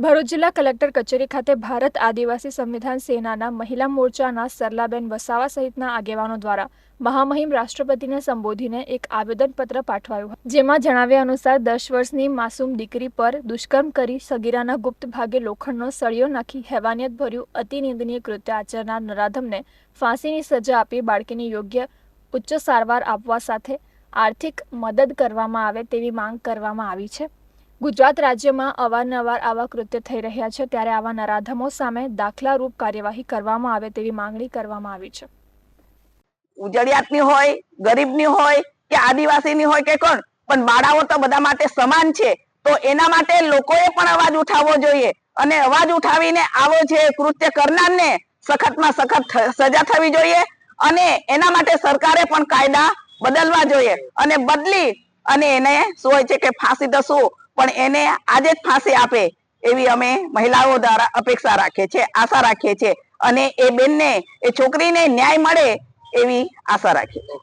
ભરૂચ જિલ્લા કલેક્ટર કચેરી ખાતે ભારત આદિવાસી સંવિધાન સેનાના મહિલા મોરચાના સરલાબેન વસાવા સહિતના આગેવાનો દ્વારા મહામહિમ રાષ્ટ્રપતિને સંબોધીને એક આવેદનપત્ર પાઠવાયું જેમાં જણાવ્યા અનુસાર દસ વર્ષની માસૂમ દીકરી પર દુષ્કર્મ કરી સગીરાના ગુપ્ત ભાગે લોખંડનો સળિયો નાખી હેવાનિયત ભર્યું અતિ નિંદનીય કૃત્ય આચરનાર નરાધમને ફાંસીની સજા આપી બાળકીની યોગ્ય ઉચ્ચ સારવાર આપવા સાથે આર્થિક મદદ કરવામાં આવે તેવી માંગ કરવામાં આવી છે. ગુજરાત રાજ્યમાં અવારનવાર આવા કૃત્ય થઈ રહ્યા છે. ત્યારે આવા નરાધમો સામે દાખલારૂપ કાર્યવાહી કરવામાં આવે તેવી માંગણી કરવામાં આવી છે. ઉજળિયાતની હોય, ગરીબની હોય કે આદિવાસીની હોય કે કોણ, પણ બાળાઓ તો બધા માટે સમાન છે. તો એના માટે લોકોએ પણ અવાજ ઉઠાવવો જોઈએ. અને અવાજ ઉઠાવીને આવો જે કૃત્ય કરનારને સખતમાં સખત સજા થવી જોઈએ અને એના માટે સરકારે પણ કાયદા બદલવા જોઈએ. અને બદલી અને એને શું હોય છે કે ફાંસી શું પણ એને આજે જ ફાંસી આપે એવી અમે મહિલાઓ દ્વારા અપેક્ષા રાખીએ છીએ આશા રાખીએ છીએ. અને એ બેનને, એ છોકરીને ન્યાય મળે એવી આશા રાખીએ છીએ.